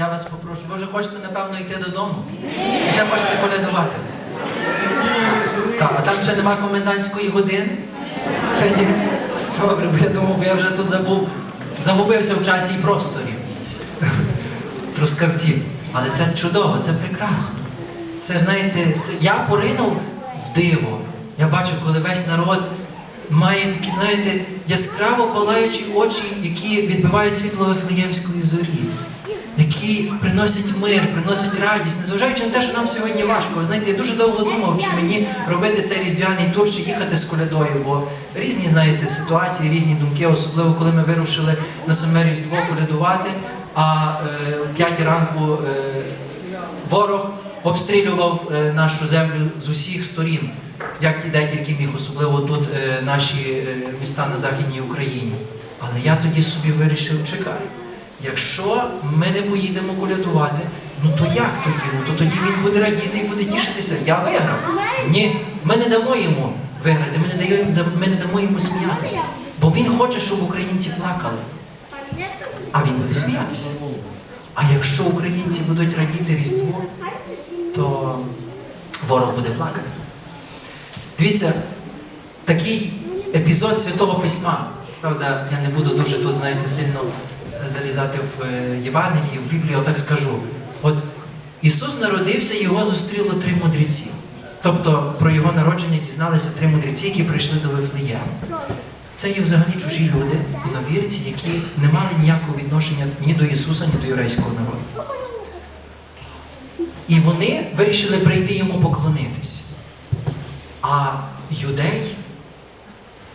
я вас попрошу. Ви вже хочете, напевно, йти додому? Чи ще хочете колядувати? Так, а там ще нема комендантської години? Ще ні? Добре, бо я думав, бо я вже тут забув, загубився в часі і просторі. Трускавців. Але це чудово, це прекрасно. Це, знаєте, це, я поринув в диво. Я бачу, коли весь народ має такі, знаєте, яскраво палаючі очі, які відбивають світло Вифлеємської зорі, які приносять мир, приносять радість, незважаючи на те, що нам сьогодні важко. Знаєте, я дуже довго думав, чи мені робити цей різдвяний тур, чи їхати з колядою, бо різні, знаєте, ситуації, різні думки, особливо коли ми вирушили на саме Різдво колядувати, а е, в п'ятій ранку е, ворог обстрілював е, нашу землю з усіх сторін, як і де тільки міг, особливо тут е, наші е, міста на Західній Україні. Але я тоді собі вирішив, чекай, якщо ми не поїдемо колядувати, ну то як тоді? Ну то тоді він буде радіти і буде тішитися. Я виграв. Ні, ми не дамо йому виграти, ми не даємо, ми не дамо йому сміятися. Бо він хоче, щоб українці плакали, а він буде сміятися. А якщо українці будуть радіти Різдво, то ворог буде плакати. Дивіться, такий епізод Святого Письма. Правда, я не буду дуже тут, знаєте, сильно залізати в е, Євангелії, в Біблію, а так скажу. От Ісус народився, його зустріло три мудреці. Тобто про його народження дізналися три мудреці, які прийшли до Вифлеєму. Це є взагалі чужі люди, іновірці, які не мали ніякого відношення ні до Ісуса, ні до єврейського народу. І вони вирішили прийти йому поклонитись. А юдей,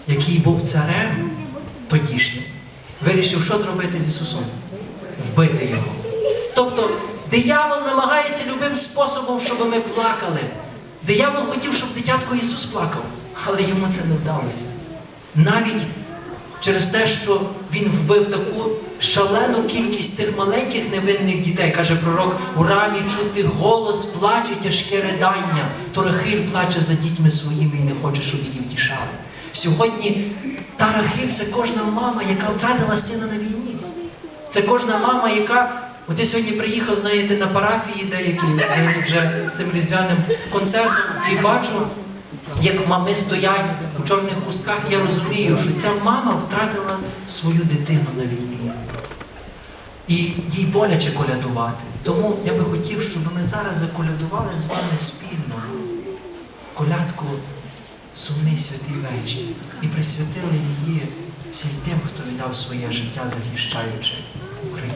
який був царем тодішнім, вирішив, що зробити з Ісусом? Вбити його. Тобто диявол намагається любим способом, щоб ми плакали. Диявол хотів, щоб дитятко Ісус плакав, але йому це не вдалося. Навіть через те, що він вбив таку шалену кількість тих маленьких невинних дітей, каже пророк, у рамі чути голос плаче, тяжке ридання, то Рахиль плаче за дітьми своїми і не хоче, щоб її втішали. Сьогодні та Рахиль це кожна мама, яка втратила сина на війні. Це кожна мама, яка. От я сьогодні приїхав, знаєте, на парафії деякі вже цим різдвяним концертом і бачу, як мами стоять у чорних хустках, я розумію, що ця мама втратила свою дитину на війні. І їй боляче колядувати. Тому я би хотів, щоб ми зараз заколядували з вами спільно колядку сумний святий вечір і присвятили її всім тим, хто віддав своє життя, захищаючи Україну.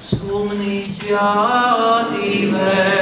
Сумний святий вечір,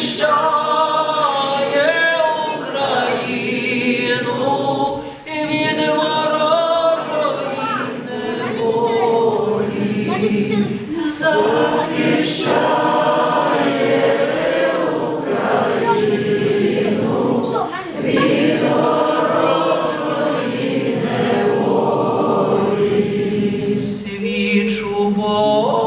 захищає Україну від ворожої неволі. Свічу Боже,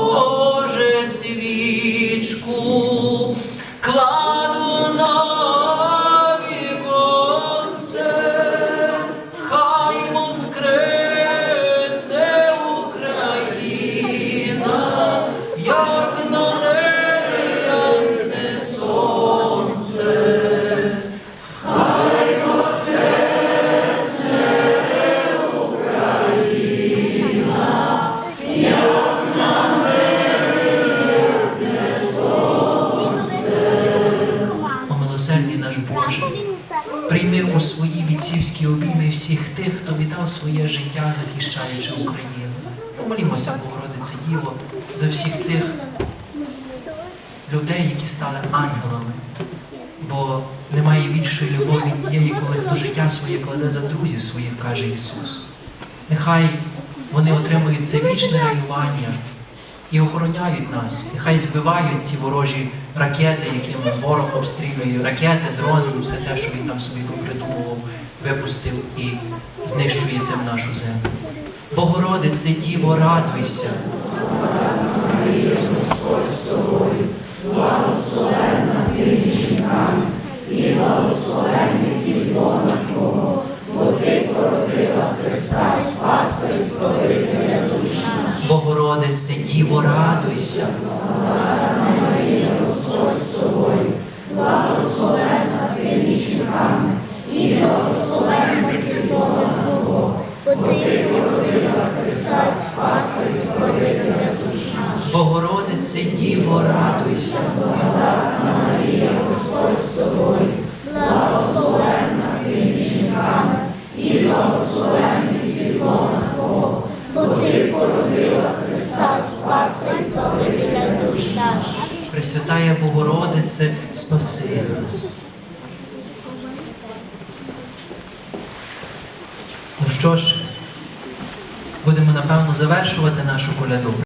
тих, хто віддав своє життя, захищаючи Україну. Помолімося, Богородице Діво, за всіх тих людей, які стали ангелами. Бо немає більшої любові тієї, коли хто життя своє кладе за друзів своїх, каже Ісус. Нехай вони отримують це вічне раювання і охороняють нас. Нехай збивають ці ворожі ракети, якими ворог обстрілює, ракети, дрони і все те, що він там собі попридумував, випустив і знищує в нашу землю. Богородице, Діво, радуйся. Богородице, Діво, радуйся. Богородице, Діво, радуйся. Бо ти породила Христа Спаса і Збавителя душ наших. Пресвятая Богородице, спаси нас. Ну що ж, будемо напевно завершувати нашу коляду.